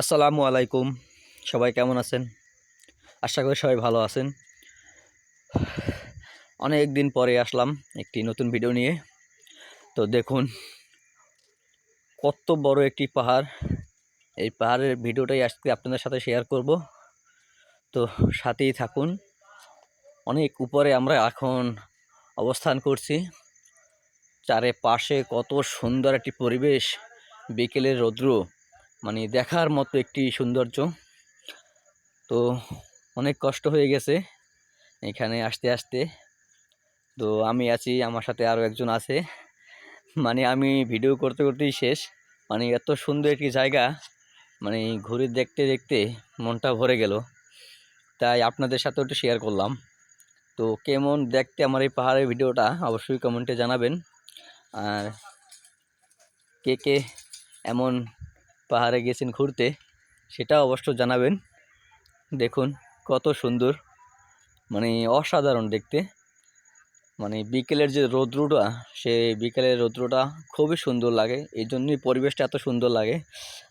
আসসালামু আলাইকুম। সবাই কেমন আছেন? আশা করি সবাই ভালো আছেন। অনেক দিন পরে আসলাম একটি নতুন ভিডিও নিয়ে। তো দেখুন, কত বড় একটি পাহাড়। এই পাহাড়ের ভিডিওটাই আজকে আপনাদের সাথে শেয়ার করব। তো সাথেই থাকুন। অনেক উপরে আমরা এখন অবস্থান করছি। চারে পাশে কত সুন্দর একটি পরিবেশ। বিকেলের রৌদ্র। মানে দেখার মতো একটি সৌন্দর্য। তো অনেক কষ্ট হয়ে গেছে এখানে আসতে আসতে। তো আমি আছি, আমার সাথে আরও একজন আছে। মানে আমি ভিডিও করতে করতেই শেষ। মানে এত সুন্দর একটি জায়গা। মানে ঘুরে দেখতে দেখতে মনটা ভরে গেল। তাই আপনাদের সাথেও একটু শেয়ার করলাম। তো কেমন দেখতে আমার এই পাহাড়ের ভিডিওটা অবশ্যই কমেন্টে জানাবেন। আর কে কে এমন পাহাড়ে গেছেন ঘুরতে, সেটা অবশ্য জানাবেন। দেখুন কত সুন্দর মানে অসাধারণ দেখতে। মানে বিকেলের যে রৌদ্রটা, সে বিকেলের রৌদ্রটা খুবই সুন্দর লাগে এই জন্যই পরিবেশটা এত সুন্দর লাগে।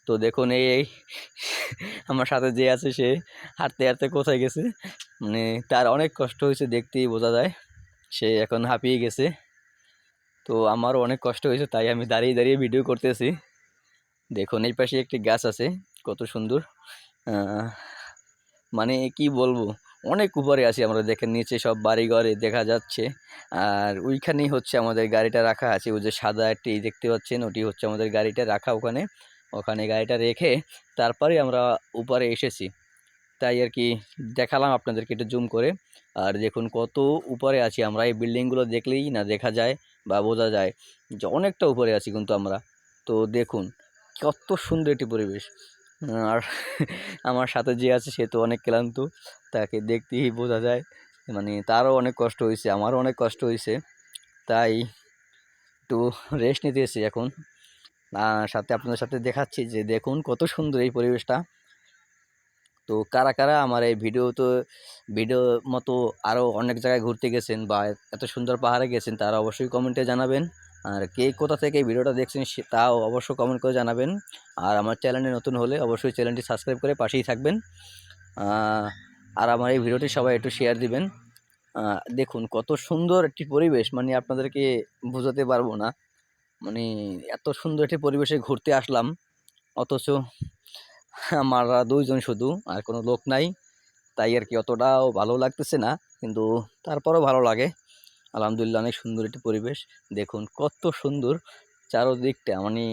তো দেখুন এই এই, আমার সাথে যে আছে, সে হাঁটতে হাঁটতে কোথায় গেছে? মানে তার অনেক কষ্ট হয়েছে দেখতেই বোঝা যায়, সে এখন হাঁপিয়ে গেছে। তো আমারও অনেক কষ্ট হয়েছে, তাই আমি দাঁড়িয়ে দাঁড়িয়ে ভিডিও করতেছি। দেখুন, এই পাশে একটি গাছ আছে, কত সুন্দর। মানে কি বলব, অনেক উপরে আছি আমরা, দেখেন নিচে সব বাড়িঘরে দেখা যাচ্ছে। আর ওইখানেই হচ্ছে আমাদের গাড়িটা রাখা আছে, ওই যে সাদা একটি দেখতে পাচ্ছেন, ওটি হচ্ছে আমাদের গাড়িটা রাখা ওখানে। ওখানে গাড়িটা রেখে তারপরে আমরা উপরে এসেছি। তাই আর কি, দেখালাম আপনাদেরকে একটু জুম করে। আর দেখুন, কত উপরে আছি আমরা, এই বিল্ডিংগুলো দেখলেই না দেখা যায় বা বোঝা যায় যে অনেকটা উপরে আছি কিন্তু আমরা। তো দেখুন কত সুন্দর একটি পরিবেশ। আর আমার সাথে যে আছে সে তো অনেক ক্লান্ত, তাকে দেখতেই বোঝা যায়। মানে তারও অনেক কষ্ট হয়েছে, আমারও অনেক কষ্ট হয়েছে। তাই একটু রেস্ট নিতে এসেছি এখন। সাথে আপনাদের সাথে দেখাচ্ছি যে দেখুন কত সুন্দর এই পরিবেশটা। তো কারা কারা আমার এই ভিডিও তো, ভিডিও মতো আরও অনেক জায়গায় ঘুরতে গেছেন বা এত সুন্দর পাহাড়ে গেছেন, তারা অবশ্যই কমেন্টে জানাবেন। আর কে কোথা থেকে এই ভিডিওটা দেখছেন তাও অবশ্যই কমেন্ট করে জানাবেন। আর আমার চ্যানেলে নতুন হলে অবশ্যই চ্যানেলটি সাবস্ক্রাইব করে পাশেই থাকবেন। আর আমার এই ভিডিওটি সবাই একটু শেয়ার দিবেন। দেখুন কত সুন্দর একটি পরিবেশ মানে আপনাদেরকে বোঝাতে পারব না। মানে এত সুন্দর একটি পরিবেশে ঘুরতে আসলাম। অথচ আমরা দুইজন শুধু, আর কোনো লোক নাই। তাই আর কি অতটাও ভালো লাগতেছে না, কিন্তু তারপরও ভালো লাগে। আলহামদুলিল্লাহ অনেক সুন্দর একটি পরিবেশ। দেখুন কত সুন্দর চারোদিকটা মানে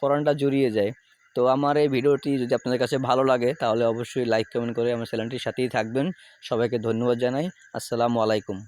পরানটা জড়িয়ে যায়। তো আমার এই ভিডিওটি যদি আপনাদের কাছে ভালো লাগে, তাহলে অবশ্যই লাইক কমেন্ট করে আমার চ্যানেলটির সাথেই থাকবেন। সবাইকে ধন্যবাদ জানাই। আসসালামু আলাইকুম।